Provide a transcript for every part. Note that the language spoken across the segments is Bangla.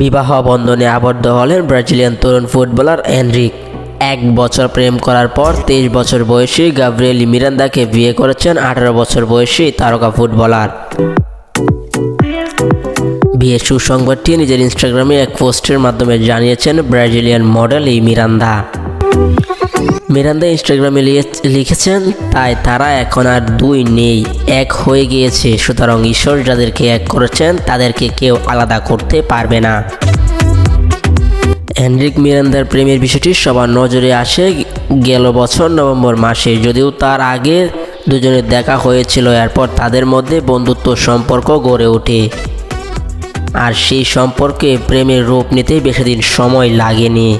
বিবাহ বন্ধনে আবদ্ধ হলেন ব্রাজিলিয়ান তরুণ ফুটবলার এনরিক। এক বছর প্রেম করার পর তেইশ বছর বয়সী গাব্রিয়েলি মিরান্দাকে বিয়ে করেছেন আঠারো বছর বয়সী তারকা ফুটবলার। বিয়ের সুসংবাদটি নিজের ইনস্টাগ্রামে এক পোস্টের মাধ্যমে জানিয়েছেন ব্রাজিলিয়ান মডেল এই মিরান্দা। মিরান্দা ইনস্টাগ্রামে লিখেছেন, তাই তারা এখন আর দুই নেই, এক হয়ে গিয়েছে। সুতরাং ঈশ্বর যাদেরকে এক করেছেন, তাদেরকে কেউ আলাদা করতে পারবে না। হেনরিক মিরান্দার প্রেমের বিষয়টি সবার নজরে আসে গেল বছর নভেম্বর মাসে, যদিও তার আগে দুজনের দেখা হয়েছিল, এরপর তাদের মধ্যে বন্ধুত্ব সম্পর্ক গড়ে ওঠে। আর সেই সম্পর্কে প্রেমের রূপ নিতে বেশি দিন সময় লাগেনি।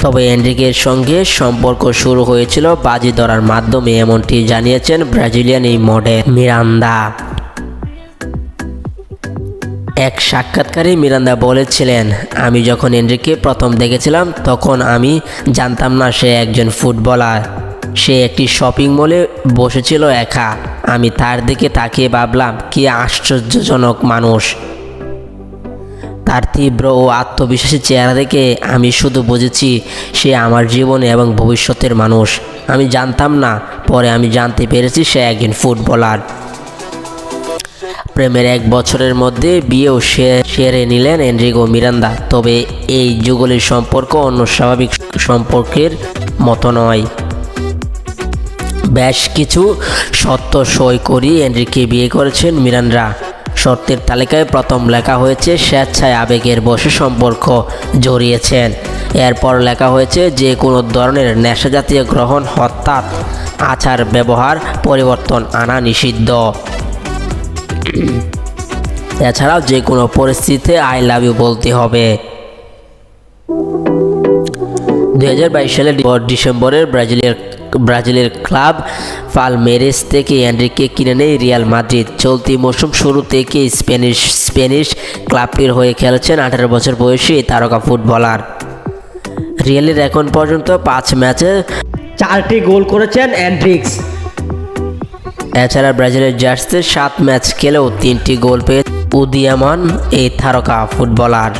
তবে এনরিকের সঙ্গে সম্পর্ক শুরু হয়েছিল বাজি ধরার মাধ্যমে, এমনটি জানিয়েছেন ব্রাজিলিয়ান এই মডেল মিরান্দা। এক সাক্ষাৎকারে মিরান্দা বলেছিলেন, আমি যখন এনরিকে প্রথম দেখেছিলাম, তখন আমি জানতাম না সে একজন ফুটবলার। সে একটি শপিং মলে বসেছিল একা। আমি তার দিকে তাকিয়ে ভাবলাম, কি আশ্চর্যজনক মানুষ। তার তীব্র ও আত্মবিশ্বাসী চেহারা দেখে আমি শুধু বুঝেছি সে আমার জীবনে এবং ভবিষ্যতের মানুষ। আমি জানতাম না, পরে আমি জানতে পেরেছি সে একজন ফুটবলার। প্রেমের এক বছরের মধ্যে বিয়েও সেরে নিলেন এনরিগো মিরান্দা, তবে এই যুগলের সম্পর্ক অন্য স্বাভাবিক সম্পর্কের মতো নয়। বেশ কিছু সত্য সই করি এনরিকে বিয়ে করেছেন মিরান্ডা শর্তের তালিকায় প্রথম লেখা হয়েছে স্বেচ্ছায় আবেগের বসে সম্পর্ক জড়িয়েছেন। এরপর লেখা হয়েছে যে কোনো ধরনের নেশাজাতীয় গ্রহণ হত্যা আচার, ব্যবহার, পরিবর্তন আনা নিষিদ্ধ। এছাড়াও যে কোনো পরিস্থিতিতে আই লাভ ইউ বলতে হবে। দুই হাজার বাইশ সালের ডিসেম্বরের ব্রাজিলের ব্রাজিলের ক্লাব পালমেরেস থেকে এনরিকে কিনে নেয় রিয়াল মাদ্রিদ। চলতি মৌসুম শুরু থেকে স্প্যানিশ স্প্যানিশ ক্লাবটির হয়ে খেলেছেন আঠারো বছর বয়সী তারকা ফুটবলার। রিয়ালের এখন পর্যন্ত পাঁচ ম্যাচে চারটি গোল করেছেন অ্যান্ড্রিক্স এছাড়া ব্রাজিলের জার্সিতে সাত ম্যাচ খেলেও তিনটি গোল পেয়ে উদীয়মান এই তারকা ফুটবলার।